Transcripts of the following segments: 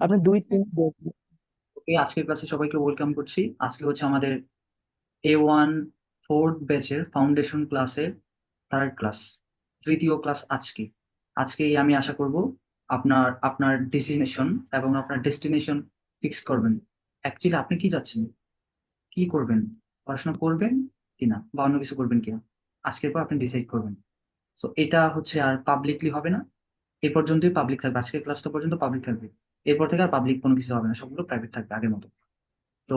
আপনি দুই তিন আজকের ক্লাসে সবাইকে ওয়েলকাম করছি। আজকে হচ্ছে আমাদের এ ওয়ান ফোর্থ ব্যাচের ফাউন্ডেশন ক্লাসের থার্ড ক্লাস তৃতীয় ক্লাস আজকে। আজকেই আমি আশা করব আপনার আপনার ডেস্টিনেশন এবং আপনার ডেস্টিনেশন ফিক্স করবেন। অ্যাকচুয়ালি আপনি কি চাচ্ছেন? কি করবেন? পড়াশোনা করবেন কিনা বা অন্য কিছু করবেন কিনা আজকের পর আপনি ডিসাইড করবেন। তো এটা হচ্ছে আর পাবলিকলি হবে না। এই পর্যন্তই পাবলিক থাকবে। আজকের ক্লাসটা পর্যন্ত পাবলিক থাকবে। এরপর থেকে আর পাবলিক কোনো কিছু হবে না সবগুলো প্রাইভেট থাকবে আগের মতো। তো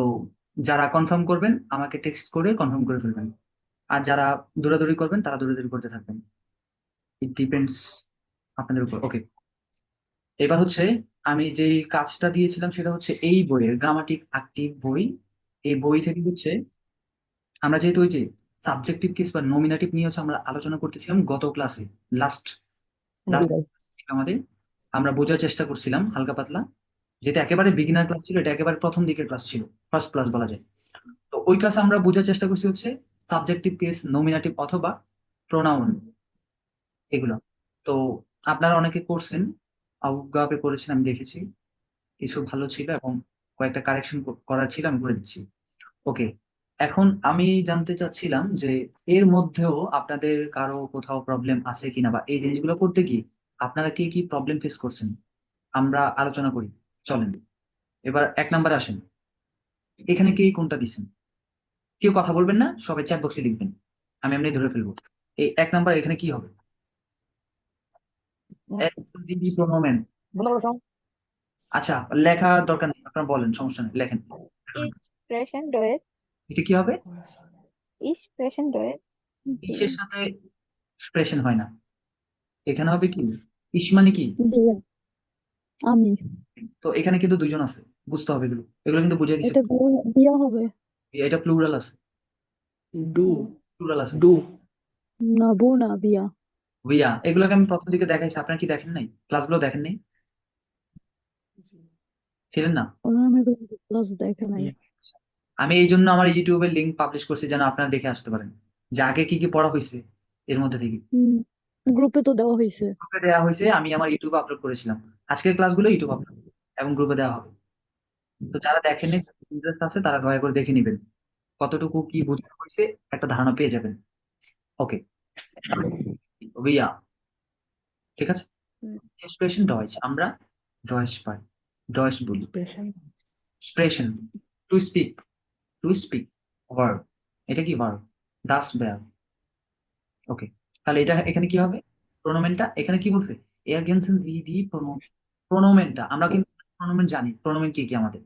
যারা কনফার্ম করবেন আমাকে টেক্সট করে কনফার্ম করে ফেলবেন। আর যারা দৌড়াদৌড়ি করবেন তারা দৌড়াদৌড়ি করতে থাকবেন। ইট ডিপেন্ডস আপনাদের উপর। ওকে এবার হচ্ছে আমি যেই কাজটা দিয়েছিলাম সেটা হচ্ছে এই বইয়ের গ্রামাটিক অ্যাক্টিভ বই। এই বই থেকে হচ্ছে আমরা যেহেতু ওই যে সাবজেক্টিভ কেস বা নমিনেটিভ নিয়ে হচ্ছে আমরা আলোচনা করতেছিলাম গত ক্লাসে লাস্ট লাস্ট আমাদের। আমরা বোঝার চেষ্টা করছিলাম, হালকা পাতলা। যেটা একেবারে বিগিনার ক্লাস ছিল, এটা একেবারে প্রথম দিকের ক্লাস ছিল ফার্স্ট ক্লাস বলা যায়। তো ওই ক্লাসে আমরা বোঝার চেষ্টা করছি হচ্ছে সাবজেক্টিভ কেস নমিনেটিভ অথবা প্রোনাউন এগুলো। তো আপনারা অনেকে করছেন আউগাপে করেছেন আমি দেখেছি। কিছু ভালো ছিল এবং কয়েকটা কারেকশন করার ছিল, আমি করে দিচ্ছি। ওকে, এখন আমি জানতে চাচ্ছিলাম যে এর মধ্যেও আপনাদের কারও কোথাও প্রবলেম আছে কিনা বা এই জিনিসগুলো করতে কি আপনারা কি কি প্রবলেম ফেস করছেন? আমরা আলোচনা করি। চলেন। এবার এক নাম্বারে আসেন। এখানে কে কোনটা দিচ্ছেন কেউ কথা বলবেন না সবাই চ্যাট বক্সে লিখবেন। আমি এমনি ধরে ফেলব। এই এক নাম্বার এখানে কি হবে? আচ্ছা লেখা দরকার নেই আপনারা বলেন সমস্যা নেই লেখেন. এটা কি হবে. ইসের সাথে এক্সপ্রেশন হয় না। এখানে হবে কি? ইস মানে কি? আমি। তো এখানে কিন্তু দুইজন আছে বুঝতে হবে এগুলো। এগুলো কিন্তু বুঝে দিচ্ছে এটা বিয়া হবে। এটা প্লুরাল আছে। ডু প্লুরাল আছে। ডু না বউ না বিয়া। বিয়া। এগুলোকে আমি প্রথম দিকে দেখাইছি আপনারা কি দেখেন নাই? ক্লাসগুলো দেখেন নাই? ছিলেন না? আমি ক্লাস দেখে নাই। আমি এই জন্য আমার ইউটিউবের লিঙ্ক পাবলিশ করছি যেন আপনারা দেখে আসতে পারেন। যে আগে কি কি পড়া হয়েছে এর মধ্যে থেকে। গ্রুপে তো দেওয়া হয়েছে। গ্রুপে দেওয়া হয়েছে আমি আমার ইউটিউবে আপলোড করেছিলাম। আজকের ক্লাসগুলো ইউটিউব আপলোড এবং গ্রুপে দেওয়া হবে। তো যারা দেখেন ইন্টারেস্ট আছে তারা দয়া করে দেখে নেবেন। কতটুকু কি বুঝতে হয়েছে একটা ধারণা পেয়ে যাবেন। ওকে বিয়া ঠিক আছে। এক্সপ্রেশন ডয়েচ আমরা ডয়েচ পাই। ডয়েচ বলি। Expression to speak to speak verb এটা কি ভার্ব দাস ব্যাব ওকে তাহলে এটা এখানে কি হবে? প্রোনোমেনটা এখানে কি বলছে? এয়ারগেনসেন জি ডি প্রোনোমেনটা আমরা কিন্তু প্রোনোমেন জানি। প্রোনোমেন কি কি আমাদের?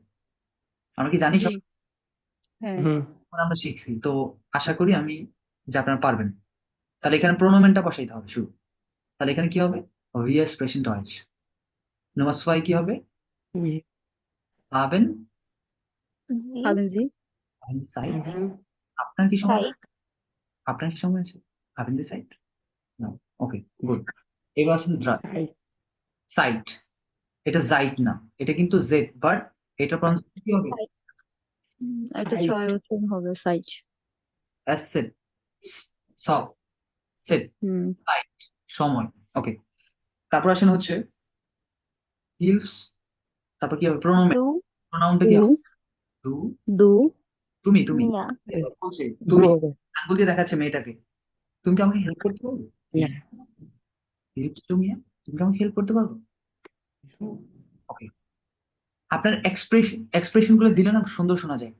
আমরা কি জানি সব? হ্যাঁ। আমরা শিখছি। তো আশা করি আমি যে আপনারা পারবেন। তাহলে এখানে প্রোনোমেনটা বসাইতে হবে শুরু। তাহলে এখানে কি হবে? ভি এক্সপ্রেশন ডয়েচ নাম্বার ছয় কি হবে? haben Sie আপনার কি সময়? আপনার কি সময় আছে? haben Sie Zeit না ওকে গুড এবার আসেন সাইট এটা জাইট না। এটা কিন্তু জেড বাট এটা প্রনাউন্সিয়েশন কি হবে? এটা ছয় বছর হবে সাইজ এস সেট সাইট সময়। ওকে তারপর আসেন হচ্ছে হিলস তারপর কি হবে? প্রোনোমেন Du. প্রোনাউনটা কি ডু হবে? ডু ডু তুমি তুমি. বলছে তুমি আঙ্গুল দিয়ে দেখাচ্ছে মেয়েটাকে। তুমি কি আমাকে হেল্প করতে পারবে। হেল্প তুমি তুমি কি আমাকে হেল্প করতে পারবে ওকে আপনার এক্সপ্রেশন এক্সপ্রেশনগুলো দিলে না সুন্দর শোনা যায়।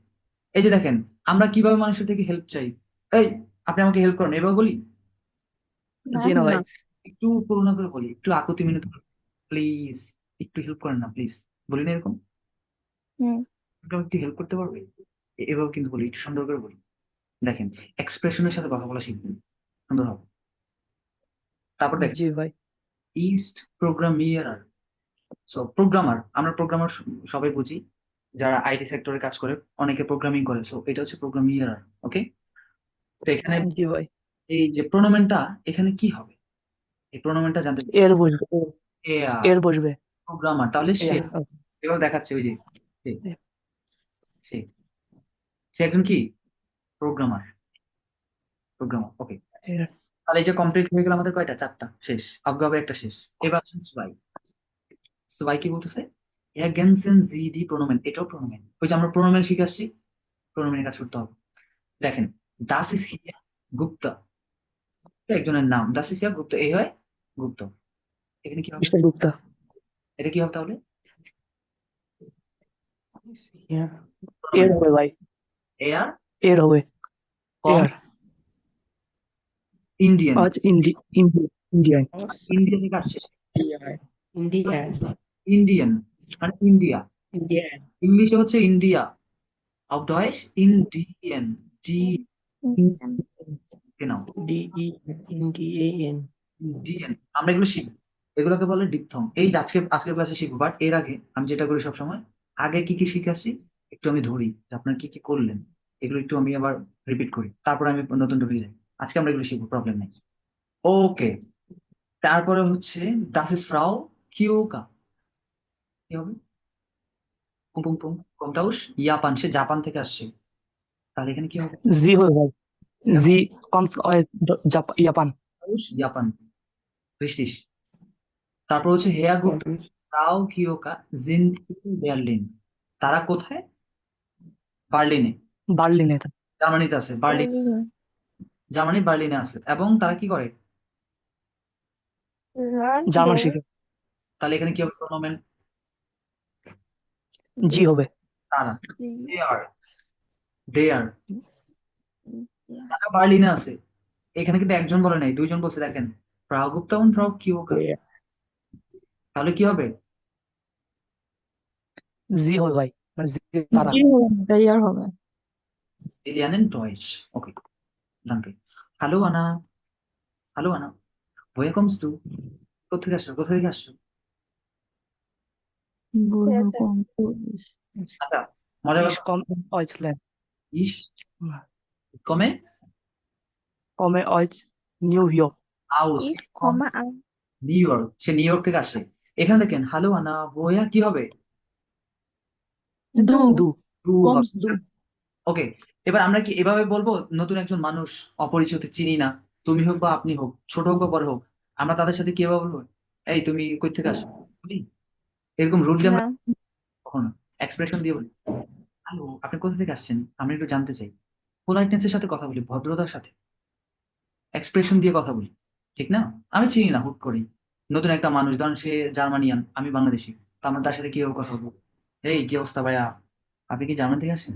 এই যে দেখেন আমরা কীভাবে মানুষের থেকে হেল্প চাই? এই আপনি আমাকে হেল্প করেন এভাবে বলি? জি না ভাই। একটু করুণা করে বলি একটু আকুতি মিনতি প্লিজ একটু হেল্প করেন না প্লিজ বলি না এরকম? হুম। একটু হেল্প করতে পারবে? এভাবে কিন্তু বলি একটু সুন্দর করে বলি। দেখেন এক্সপ্রেশনের সাথে কথা বলা শিখবেন। সুন্দর হবে। তারপর দেখেন জি ভাই। ইস্ট প্রোগ্রামিয়ার সো প্রোগ্রামার আমরা প্রোগ্রামার সবাই বুঝি যারা আইটি সেক্টরে কাজ করে অনেকে প্রোগ্রামিং করে সো এটা হচ্ছে প্রোগ্রামিয়ার ওকে তো এখানে জি ভাই। এই যে প্রোনোমেনটা এখানে কি হবে? এই প্রোনোমেনটা জানতে এর বসবে। এর বসবে। প্রোগ্রামার তাহলে সে okay. এভাবে দেখাচ্ছে ওই যে সে সে একজন কি? প্রোগ্রামার প্রোগ্রামার ওকে তাহলে এটা কমপ্লিট হয়ে গেল আমাদের কয়টা? চারটা। শেষ। আবগাবে একটা শেষ। এবার আসেন সুবাই। সুবাই কি বলতেছে? ergänzen জি die Pronomen এটাও প্রোনোমেন। ওই যে আমরা প্রোনোমেন শিখে আসছি প্রোনোমেনের কাজ করতে হবে। দেখেন দাস ইস হিয়া গুপ্তা। একজনের নাম দাস ইস হিয়া গুপ্তা। এই হয় গুপ্ত। এখানে কি হবে? মিস্টার গুপ্তা। এটা কি হবে তাহলে? এর প্রোনোমেন হবে ভাই। এয়ার এর হবে। এর ইন্ডিয়ান আজ ইন্ডি ইন্ডি ইন্ডিয়ান ইন্ডিয়া থেকে আসছে ইন্ডিয়ান মানে ইন্ডিয়া India, ইংলিশে হচ্ছে ইন্ডিয়া auf Deutsch ইন্ডিয়ান ডি Indian. genau D E N D A N. Indian আমরা এগুলো শিখব। এগুলোকে বলে ডিপথং এই আজকে আজকের ক্লাসে শিখব বাট এর আগে আমি যেটা করি সবসময় আগে কি কি শিখে আসি? একটু আমি ধরি আপনার কি কি করলেন? এগুলো একটু আমি আবার রিপিট করি। তারপরে আমি নতুন টপিক যাই। আজকে আমরা এগুলো শিখব প্রবলেম নেই। ওকে তারপরে হচ্ছে দাস ইস ফ্রাও কিওকা কি হবে? পুম পুম পুম কমটাউস ইয়াপান সে জাপান থেকে আসছে। তাহলে এখানে কি হবে? জি হবে ভাই জি কমস জাপান কমটাউস জাপান ব্রিটিশ তারপর হচ্ছে হেয়া গুপ্তা ফ্রাও কিওকা জিন বার্লিন তারা কোথায়? বার্লিনে বার্লিনে। জার্মানিতে আছে বার্লিন. জার্মানি বার্লিনে আছে। এবং তারা কি করে? জার্মান? শিখে। তাহলে এখানে কি হবে প্রোনোমেন জি হবে। তারা দে আর দে আর তারা বার্লিনে আছে। এখানে কিন্তু একজন বলে নাই দুইজন বলছে দেখেন। ফ্রাও গুপ্তা এবং ফ্রাও কিওকা তাহলে কি হবে? জি হবে ভাই। মানে জি তারা। জি হবে ইয়ার হবে। Danke. হ্যালো আনা হ্যালো আনা ভয়ে কমস তু কোথায় আসছো কোথা থেকে আসছো? আচ্ছা, মজা কম হয়েছিল। ইস? কমে? কমে অজ নিউ ইয়র্ক। আউস কমা নিউ ইয়র্ক সে নিউ ইয়র্ক থেকে আসে। এখানে দেখেন হ্যালো আনা বোয়া কি হবে? ওকে এবার আমরা কি এভাবে বলব নতুন একজন মানুষ অপরিচিত চিনি না তুমি হোক বা আপনি হোক ছোট হোক বা বড় হোক আমরা তাদের সাথে কীভাবে বলব? এই তুমি কই থেকে আসো? এরকম রুডলি আমরা না। কখনো এক্সপ্রেশন দিয়ে বলি। হ্যালো আপনি কোথা থেকে আসছেন? আমি একটু জানতে চাই। পোলাইটনেসের সাথে কথা বলি ভদ্রতার সাথে? এক্সপ্রেশন দিয়ে কথা বলি ঠিক না? আমি চিনি না হুট করি নতুন একটা মানুষ ধরেন সে জার্মানিয়ান আমি বাংলাদেশি তো আমরা তার সাথে কীভাবে কথা বলব? এই কি অবস্থা ভাইয়া? আপনি কি জার্মানি থেকে আসেন?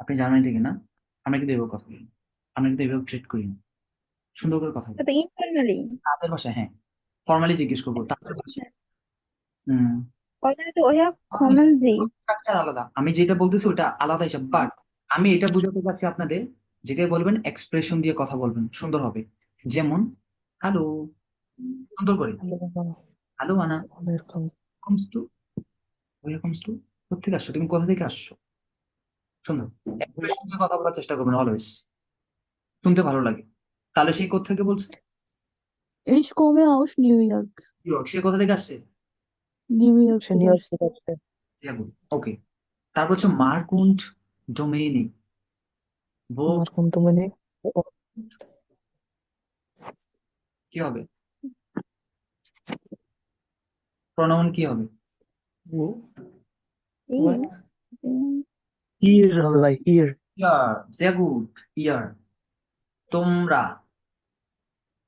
আপনি জার্মানি থেকে না আমরা কিন্তু এভাবে কথা বলি। আমরা কিন্তু এভাবে ট্রিট করি না। সুন্দর করে কথা বলি। ইনফর্মালি তাদের ভাষায় হ্যাঁ। ফর্মালি জিজ্ঞেস করব তাদের ভাষায়। হুম। স্ট্রাকচার আলাদা। আমি যেটা বলতেছি ওটা আলাদা হিসাব। বাট আমি এটা বোঝাতে চাচ্ছি আপনাদের যেটা বলবেন এক্সপ্রেশন দিয়ে কথা বলবেন। সুন্দর হবে। যেমন হ্যালো সুন্দর করে। হ্যালো আনা Woher kommst কমস টু ওয়া কমস আসছো তুমি কোথা থেকে আসছো সুন্দর দিয়ে কথা বলার চেষ্টা করবেন অলওয়েজ শুনতে ভালো লাগে। তাহলে সেই কোথা থেকে বলছে? Ich komme aus New York. York. সে কোথা থেকে আসছে? New York সে থেকে। নিউ ইয়র্ক আসছে। থেকে আসছে। ওকে তারপর হচ্ছে মার্কুন্ট ডোমেইনি। ও আমার কোন তো মানে কি হবে? প্রনাউন কি হবে? ইর হবে ভাই sehr gut ইয়ার তোমরা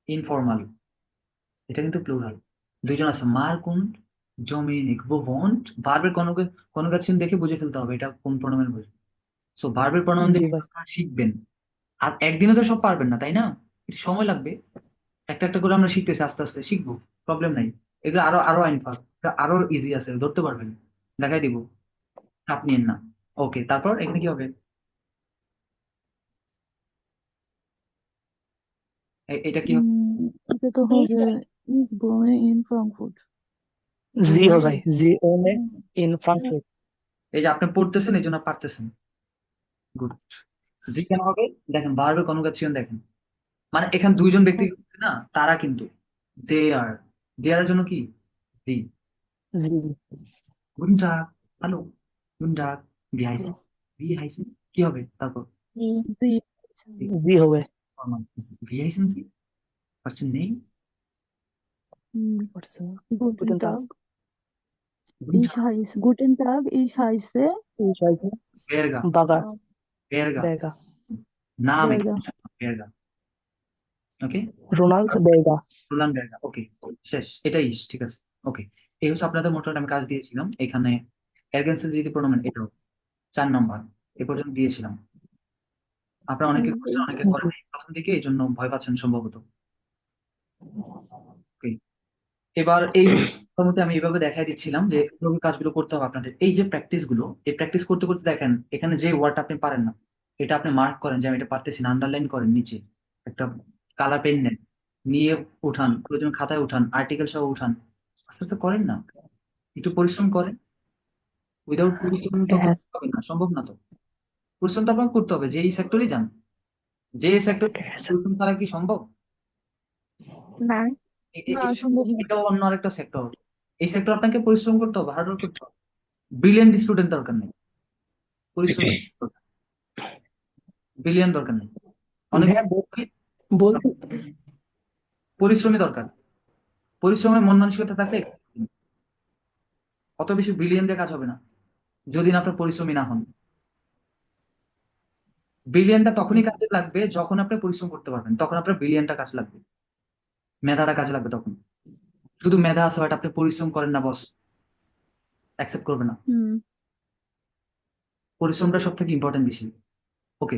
ইনফর্মাল এটা কিন্তু প্লুরাল দুইজন আছে Mark und Dominic wo wohnt ভার্বের কনজুগেশন দেখে বুঝে ফেলতে হবে এটা কোন প্রণামের বুঝে। সো ভার্বের প্রণাম দেখে ভাই। আপনারা শিখবেন? আর একদিনে তো সব পারবেন না তাই না? একটু সময় লাগবে। একটা একটা করে আমরা শিখতেছি আস্তে আস্তে শিখব প্রবলেম নাই। এগুলো আরও আরও আইনফার আরও ইজি আছে ধরতে পারবেন। দেখাই দিব। চাপ নিয়েন না। ওকে তারপর এখানে কি হবে? এটা কি হবে? এটা তো হবে Ich wohne in Frankfurt. জি হবে ভাই জি ওনে ইন ফ্রাঙ্কফুর্ট এই যে আপনি পড়তেছেন এই জন্য পারতেছেন। গুড জি কেন হবে? দেখেন ভার্বের কনজুগেশন দেখেন। মানে এখানে দুইজন ব্যক্তি না তারা কিন্তু দে আর দে আর জন্য কি? জি জি Tag, বি হাইসে বি কি হবে? তারপর? জি হবে। ভি হাইসেন সি পার্সন নেই গুটেন টাগ ইশ আপনাদের মোটামুটি আমি কাজ দিয়েছিলাম। এখানে এরগেন্সের যদি প্রণাম এটাও। চার নম্বর এ পর্যন্ত দিয়েছিলাম আপনারা অনেকে করছেন অনেকে করেন প্রথম দিকে এই জন্য ভয় পাচ্ছেন সম্ভবত। এবার এই মোটামুটি আমি এইভাবে দেখাই দিচ্ছিলাম যে কীভাবে কাজগুলো করতে হবে আপনাদের। এই যে প্র্যাকটিসগুলো এই প্র্যাকটিস করতে করতে দেখেন এখানে যে ওয়ার্ড আপনি পারেন না এটা আপনি মার্ক করেন যে আমি এটা পারতেছি না আন্ডারলাইন করেন নিচে। একটা কালার পেন নেন নিয়ে উঠান প্রয়োজন খাতায় উঠান আর্টিকেল সহ উঠান। আস্তে আস্তে করেন না। একটু পরিশ্রম করেন। উইদাউট পরিশ্রম তো হ্যাঁ। করতে হবে না সম্ভব না তো। পরিশ্রম তো আপনাকে করতে হবে যে এই সেক্টরেই যান যে সেক্টর পরিশ্রম ছাড়া কি সম্ভব? না না সম্ভব না। এটাও অন্য আরেকটা সেক্টর এই সেক্টর আপনাকে পরিশ্রম করতে হবে হার্ড ওয়ার্ক করতে হবে। ব্রিলিয়ান্ট স্টুডেন্ট দরকার নেই। পরিশ্রম ব্রিলিয়ান্ট দরকার নেই। অনেক বল- বলতে পরিশ্রমী দরকার। পরিশ্রমের মন মানসিকতা থাকলে অত বেশি ব্রিলিয়ান্ট দিয়ে কাজ হবে না। যদি না আপনার পরিশ্রমী না হন। ব্রিলিয়ান্টটা তখনই কাজে লাগবে যখন আপনি পরিশ্রম করতে পারবেন। তখন আপনার ব্রিলিয়ান্টটা কাজ লাগবে। মেধাটা কাজে লাগবে তখন। শুধু মেধা আছে বাট আপনি পরিশ্রম করেন না বস অ্যাকসেপ্ট করবে না। পরিশ্রমটা সব থেকে ইম্পর্টেন্ট বেশি ওকে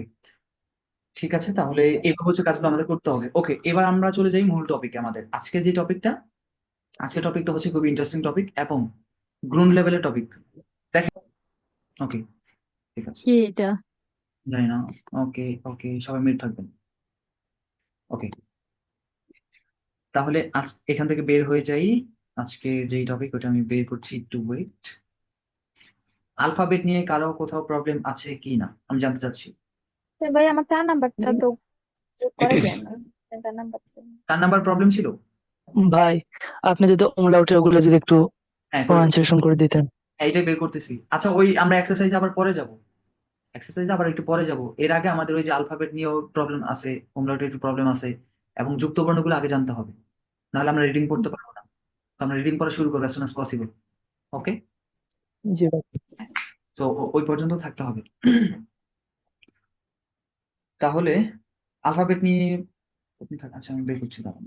ঠিক আছে তাহলে এইভাবে হচ্ছে কাজগুলো আমাদের করতে হবে। ওকে এবার আমরা চলে যাই মূল টপিকে আমাদের। আজকের যে টপিকটা আজকের টপিকটা হচ্ছে খুবই ইন্টারেস্টিং টপিক এবং গ্রাউন্ড লেভেলের টপিক দেখেন ওকে ঠিক আছে। কি এটা? জানি না। ওকে ওকে সবাই মিট থাকবেন। ওকে তাহলে আজ এখান থেকে বের হয়ে যাই। আজকে যেই টপিক ওটা আমি বের করছি একটু ওয়েট আলফাবেট নিয়ে কারও কোথাও প্রবলেম আছে কি না? আমি জানতে চাচ্ছি। ভাই আমার চার নাম্বারটা তো করে দেন চার নাম্বারটা কার নাম্বার প্রবলেম ছিল? ভাই আপনি যদি umlaut-এর ওগুলো যদি একটু হ্যাঁ করে প্রনাউন্সিয়েশন করে দিতেন। হ্যাঁ, এটাই বের করতেছি। আচ্ছা ওই আমরা এক্সারসাইজ আবার পরে যাব। এক্সারসাইজ আবার একটু পরে যাব। এর আগে আমাদের ওই যে আলফাবেট নিয়েও প্রবলেম আছে umlaut-এ একটু প্রবলেম আছে এবং যুক্ত বর্ণগুলো আগে জানতে হবে। নাহলে আমরা রিডিং পড়তে পারব না। তো আমরা রিডিং পড়া শুরু করব as soon as possible ওকে জি ভাই। তো ওই পর্যন্ত থাকতে হবে। তাহলে আলফাবেট নিয়ে আচ্ছা আমি বের করছি দাঁড়ান।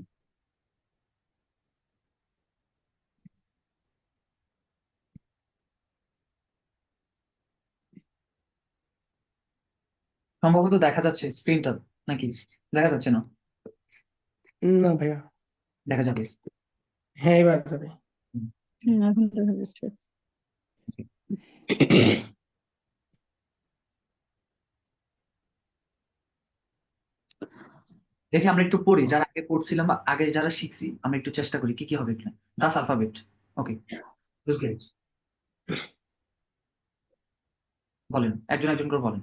সম্ভবত দেখা যাচ্ছে স্ক্রিনটা নাকি? দেখা যাচ্ছে না? না ভাইয়া। দেখা যাবে। হ্যাঁ এবার যাবে। হুম এখন দেখা যাচ্ছে। দেখে আমরা একটু পড়ি যারা আগে পড়ছিলাম বা আগে যারা শিখছি আমরা একটু চেষ্টা করি কি কি হবে এখানে। দাস আলফাবেট ওকে বলেন একজন একজন করে বলেন।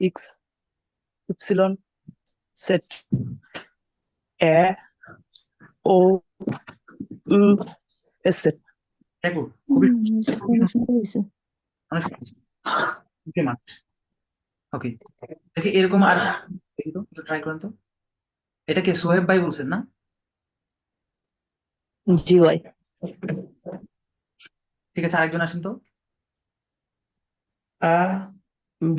X, Y, Z, O, U, S, দেখো খুবই হুম অনেক সুন্দর হয়েছে অনেক ওকে মার্ক ওকে দেখি এরকম আর একটু ট্রাই করেন তো। এটা কে সোহেব ভাই বলছেন না? জি ভাই। ঠিক আছে আরেকজন আসেন তো। A, B,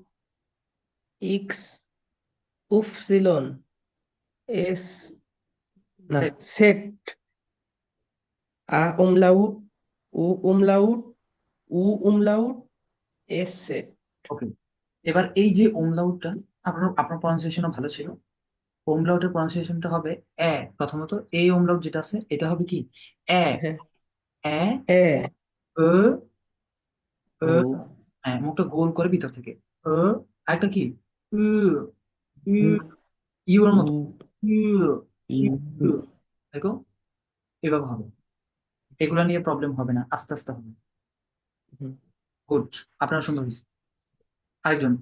X, Upsilon, S, না, Set. set, A umlaut, U umlaut, U umlaut, esse. ওকে এবার এই যে ওমলাউটটা আপনার আপনার প্রনাউন্সিয়েশনও ভালো ছিল। ওমলাউটের প্রনাউন্সিয়েশনটা হবে এ। প্রথমত এই ওমলাউট যেটা আছে এটা হবে কি? এ। হ্যাঁ। এ ö U, হ্যাঁ মুখটা গোল করে ভিতর থেকে। ö আরেকটা কি? উ উ ইউর মতো ইউ দেখো এভাবে হবে এগুলা নিয়ে প্রবলেম হবে না আস্তে আস্তে হবে। গুড আপনার সুন্দর হয়েছে আরেকজন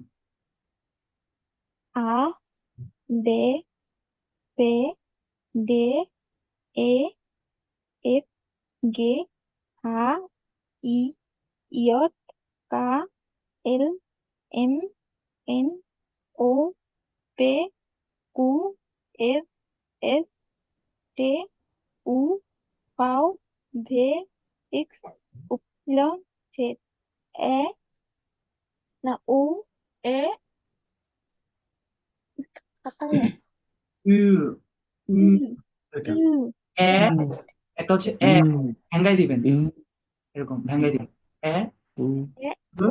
A, B, C, D, E, F, G, H, I, J, K, L, M, N, O, P, Q, R, S, T, U, V, W, X, Y, Z, E, না U, E, তাকালে উ উ ই, এটা ই, এ একটা হচ্ছে এ ভেঙ্গাই দিবেন এরকম ভেঙ্গাই দিবেন এ U, এ, উ, উ,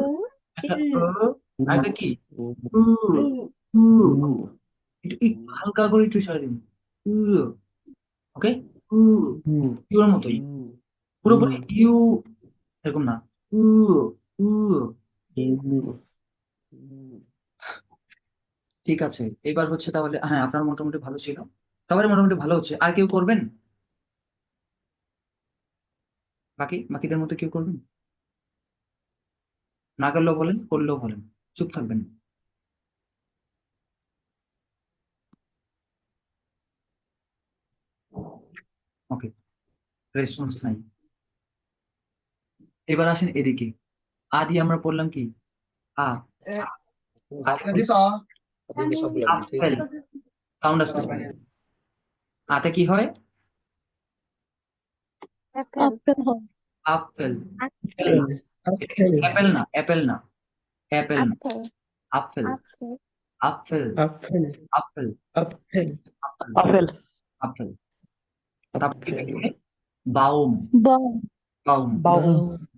একটা ই, কি? উ উ একটু একটু হালকা করে একটু দিন। উ ওকে উ ইউর মতোই। পুরোপুরি ইউ এরকম না। উ উ ঠিক আছে। এবার হচ্ছে তাহলে হ্যাঁ আপনার মোটামুটি ভালো ছিল। সবারই মোটামুটি ভালো হচ্ছে। আর কেউ করবেন? বাকি বাকিদের মতো কেউ করবেন? না করলেও বলেন করলেও বলেন। চুপ থাকবেন। ওকে রেসপন্স নাই। এবার আসেন এদিকে। আদি আমরা পড়লাম কি? আ। সাউন্ড আসতেছে। আতে কি হয়? অ্যাপেল আপেল অ্যাপেল না অ্যাপেল না। অ্যাপেল না আপেল আপেল আপেল আপেল Apfel, Apfel, আপেল আপেল তারপর কি Apfel, লিখবে? বাউম বাউম বাউম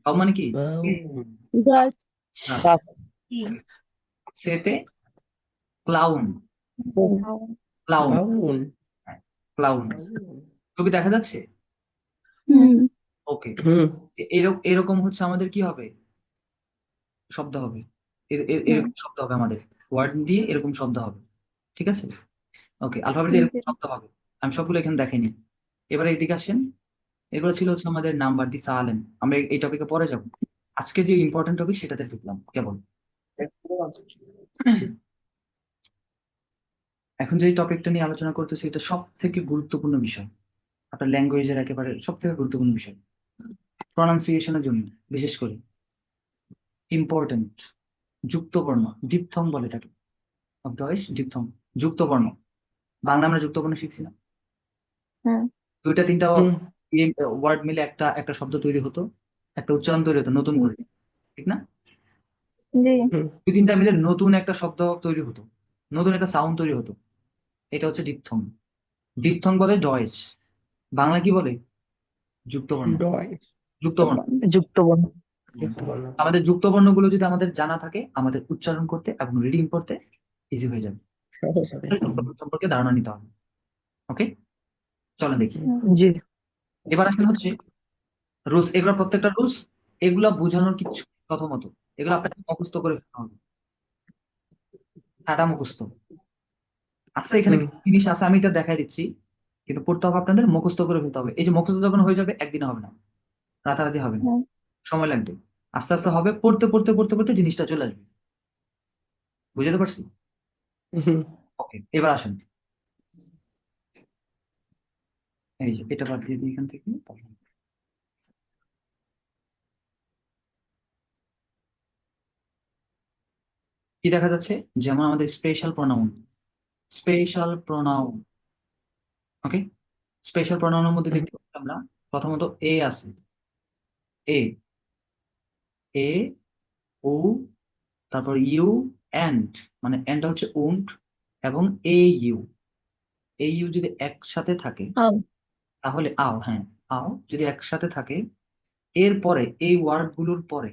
বাউম মানে কি গাছ গাছ সেতে ক্লাউন ক্লাউন ক্লাউন ছবি দেখা যাচ্ছে ওকে হুম, এরকম এরকম হচ্ছে আমাদের কি হবে শব্দ হবে এরকম শব্দ হবে আমাদের। ওয়ার্ড দিয়ে এরকম শব্দ হবে। ঠিক আছে? ওকে অ্যালফাবেট এরকম শব্দ হবে। আমি সবগুলো এখানে দেখাইনি। এবারে এদিকে আসেন। এগুলো ছিল হচ্ছে আমাদের নাম্বার দি সালেন আমরা এই- এই টপিকে পরে যাব। আজকে যে ইম্পর্টেন্ট টপিক সেটাতে ঢুকলাম। কেবল এখন যে টপিকটা নিয়ে আলোচনা করতেছি এটা সব থেকে গুরুত্বপূর্ণ বিষয়। আপনার ল্যাঙ্গুয়েজের একেবারে সব থেকে গুরুত্বপূর্ণ বিষয়। প্রনাউন্সিয়েশনের জন্য বিশেষ করে। ইম্পর্টেন্ট যুক্তবর্ণ ডিপথং বলে এটাকে। Deutsche diphthong যুক্তবর্ণ। বাংলা আমরা যুক্তবর্ণ শিখছি না। হ্যাঁ। দুইটা তিনটা ওয়ার্ড মিলে একটা একটা শব্দ তৈরি হতো একটা উচ্চারণ তৈরি হতো নতুন করে। ঠিক না? দুই তিনটা মিলে নতুন একটা শব্দ তৈরি হতো। নতুন একটা সাউন্ড তৈরি হতো। এটা হচ্ছে ডিপথং ডিপথং বলে ডয়েশ বাংলা কি বলে? যুক্তবর্ণ। Deutsch, যুক্তবর্ণ। আমাদের যুক্তবর্ণগুলো যদি আমাদের জানা থাকে আমাদের উচ্চারণ করতে এবং রিডিং করতে ইজি হয়ে যাবে। সহজ হবে। সম্পর্কে ধারণা নিতে হবে। ওকে চলেন দেখি। জি। এবার আসেন হচ্ছে রুলস এগুলো প্রত্যেকটা রুলস এগুলা বোঝানোর কিছু প্রথমত এগুলো আপনাকে মুখস্থ করে ফেলতে হবে। টাটা মুখস্থ। আছে এখানে জিনিস আছে আমি এটা দেখাই দিচ্ছি কিন্তু পড়তে হবে আপনাদের মুখস্থ করে ফেলতে হবে। এই যে মুখস্থ যখন হয়ে যাবে একদিনে হবে না। রাতারাতি হবে না। সময় লাগবে। আস্তে আস্তে হবে পড়তে পড়তে পড়তে পড়তে জিনিসটা চলে আসবে। বুঝতে পারছি? ওকে এবার আসেন। এই যে এটা বাদ দিয়ে দিই এখান থেকে কি দেখা যাচ্ছে? যেমন আমাদের special pronoun special pronoun okay special প্রোনাউনের মধ্যে দেখতে পাচ্ছি আমরা প্রথমত এ আছে। এ এ ও তারপর ইউ অ্যান্ড মানে অ্যান্ড হচ্ছে উন্ট এবং এ ইউ এ ইউ যদি একসাথে থাকে। তাহলে আও হ্যাঁ আও যদি একসাথে থাকে এরপরে এই ওয়ার্ডগুলোর পরে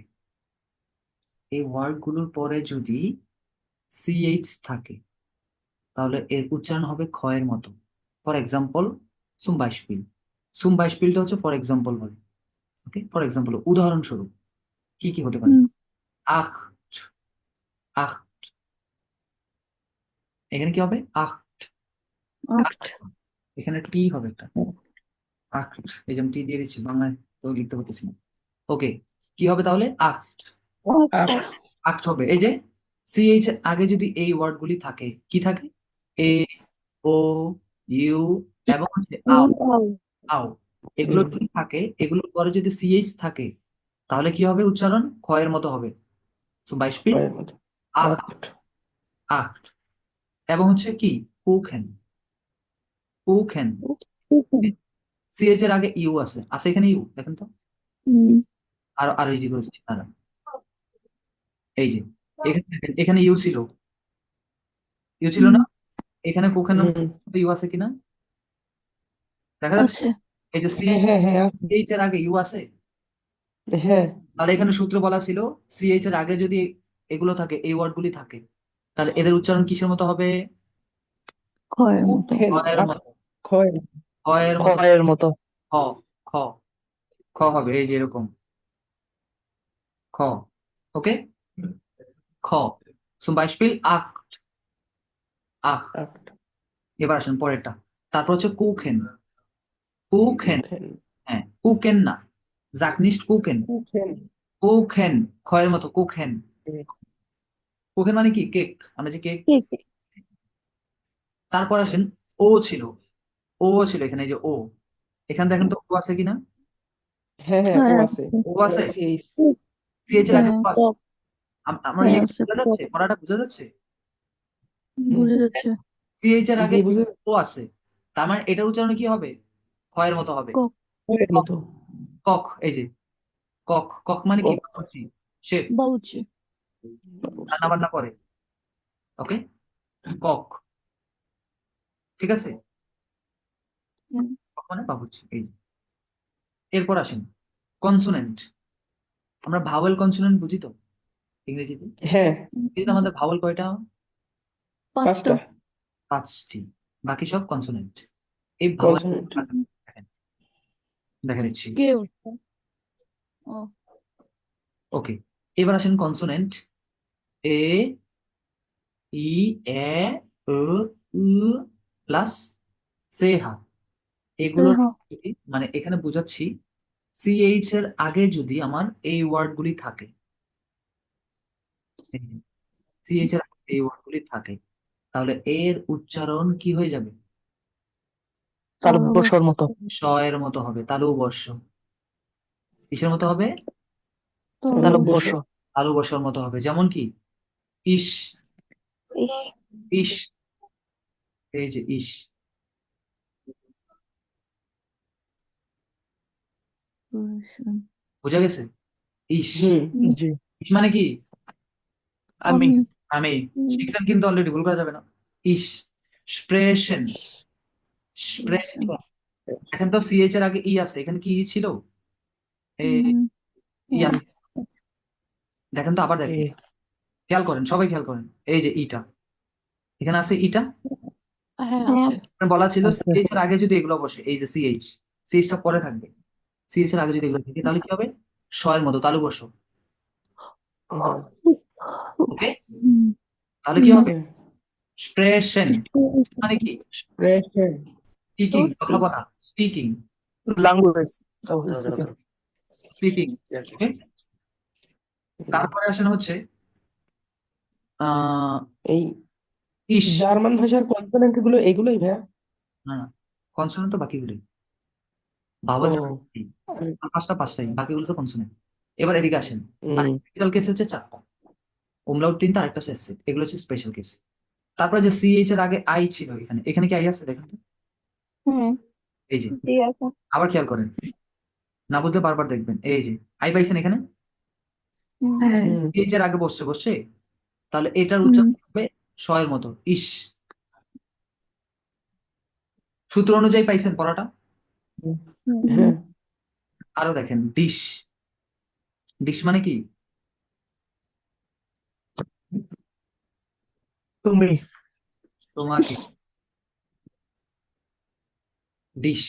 এই ওয়ার্ডগুলোর পরে যদি সিএইচ থাকে তাহলে এর উচ্চারণ হবে খয়ের মতো। ফর এক্সাম্পল সুমবাইশপিল সুমবাইশপিলটা হচ্ছে ফর এক্সাম্পল বলে। ওকে ফর এক্সাম্পল উদাহরণস্বরূপ। কি কি হতে পারে। আখ আখ এখানে কি হবে? আখ acht, এখানে টি হবে একটা। আখ এই যেমন টি দিয়ে দিচ্ছি বাংলায় তো লিখতে পারতেছি না। ওকে কি হবে তাহলে? আখ আট আক্ট হবে। এই যে সিএইচ এর আগে যদি এই ওয়ার্ডগুলি থাকে কি থাকে? এ ও ইউ এবং আও। আও। এগুলো যদি থাকে এগুলোর পরে যদি সিএইচ থাকে তাহলে কি হবে উচ্চারণ? ক্ষয়ের মতো হবে। সো বাইশ আট আক্ট। এবং হচ্ছে কি? কুখেন কুখেন সিএইচ এর আগে ইউ আছে। আছে এখানে ইউ? দেখেন তো। আর আর এই যে এই যে এখানে এখানে ইউ ছিল। ইউ ছিল না? এখানে কোখানে। ইউ আছে কিনা? দেখা যাচ্ছে? এই যে সি হ্যাঁ হ্যাঁ হ্যাঁ এর আগে ইউ আছে? হ্যাঁ। তাহলে এখানে সূত্র বলা ছিল সিএইচ এর আগে যদি এগুলো থাকে এই ওয়ার্ডগুলি থাকে তাহলে এদের উচ্চারণ কিসের মতো হবে? ক্ষয়ের মতো। আট মতো। ক্ষয়ের খয়ের মতো। খয়ের মতো। খ খ খ হবে এই যে এরকম। খ ওকে? খ। Beispiel acht acht আট এবার আসেন পরেরটা। তারপর হচ্ছে কুখেন কুখেন হ্যাঁ কুকেন না। Sag nicht কুকেন। উঠেন কুখেন খয়ের মতো কুখেন হুম। কুখেন মানে কি? কেক। আমরা যে কেক তারপর আসেন ও ছিল। ও ছিল এখানে এই যে ও। এখানে দেখেন তো ও আছে কিনা? হ্যাঁ হ্যাঁ ও হ্যাঁ, আছে। ও আছে? সিএইচ এর আগে হ্যাঁ, ও। আছে আমার হ্যাঁ, ইয়ে আছে, বোঝা যাচ্ছে? পড়াটা বোঝা যাচ্ছে? বুঝে যাচ্ছে। সিএইচ এর আগে জি বুঝে ও আছে। তার মানে এটার উচ্চারণ কি হবে? খয়ের মতো হবে। ক্ষয়ের মতো। কক এই যে কক কক মানে কি। শেফ বাউচি রান্না বান্না করে। ওকে? কক। ঠিক আছে? কক মানে বাবুর্চি এই যে। এরপর আসেন কনসোনেন্ট আমরা ভাওয়েল কনসোনেন্ট বুঝি তো? ইংরেজিতে? হ্যাঁ। ইংরেজিতে আমাদের ভাওয়েল কয়টা? পাঁচটা। পাঁচটা। বাকি সব কনসোনেন্ট এই ভাওয়েল কনসোনেন্ট দেখা দিচ্ছি কেউ ও। ওকে এবার আসেন কনসোনেন্ট এ ই এ ও উ প্লাস সেহা এগুলোর হ্যাঁ, যদি মানে এখানে বোঝাচ্ছি সিএইচ এর আগে যদি আমার এই ওয়ার্ডগুলি থাকে সিএইচ এর আগে এই ওয়ার্ডগুলি থাকে তাহলে এর উচ্চারণ কি হয়ে যাবে? তালব্যস্বর মতো। স এর মতো হবে তালু বর্ষ কিসের মতো হবে? তালব্যস্ব তালু বর্ষর মতো হবে যেমন কি? ইস। ইস। এই যে ইস। বোঝা গেছে? ইস। হুম জি। ইস মানে কি? আমি। আমি। শিখছেন কিন্তু অলরেডি ভুল করা যাবে না। ইস। স্প্রেশন এখন তো সিএইচ এর আগে ই আছে এখানে কি ই ছিল? এই ই আছে। দেখেন তো আবার দেখেন। খেয়াল করেন সবাই খেয়াল করেন। এই যে ইটা এখানে আছে ইটা হ্যাঁ আছে। বলা ছিল আছে। সিএইচ এর আগে যদি এগুলো বসে এই যে সিএইচ সিএইচটা পরে থাকবে। সিএইচ এর আগে যদি এগুলো থাকে তাহলে কি হবে? স এর মতো তালু বসো। ওকে তাহলে কি হবে? হুম। স্প্রেশন মানে কি? স্পিকিং কথা বলা স্পিকিং ল্যাঙ্গুয়েজ স্পিকিং তারপরে আসেন হচ্ছে আহ এই ইস জার্মান ভাষার কনসোনেন্টগুলো এগুলোই ভাইয়া? না না কনসোনেন্ট তো বাকিগুলোই। ভাওয়াল। পাঁচটা পাঁচটাই বাকিগুলো তো কনসোনেন্ট এবার এদিকে আসেন। স্পেশাল কেস হচ্ছে চারটা ওমলাউট তিনটা আরেকটা হচ্ছে এগুলো হচ্ছে স্পেশাল কেস তারপরে যে সিএইচ এর আগে আই ছিল এখানে এখানে কি আই আছে দেখেন তো? হুম। এই যে। জি আছে। আবার খেয়াল করেন। না বুঝলে বারবার দেখবেন। এই যে আই পাইছেন এখানে? হ্যাঁ। হুম। সিএইচ এর আগে বসছে বসছে? তাহলে এটার উচ্চারণ হবে এর মতো। ইস। সূত্র অনুযায়ী পাইছেন পড়াটা? হুম। হ্যাঁ। আরও দেখেন ডিশ ডিশ মানে কি? তুমি। তোমাকে। ডিশ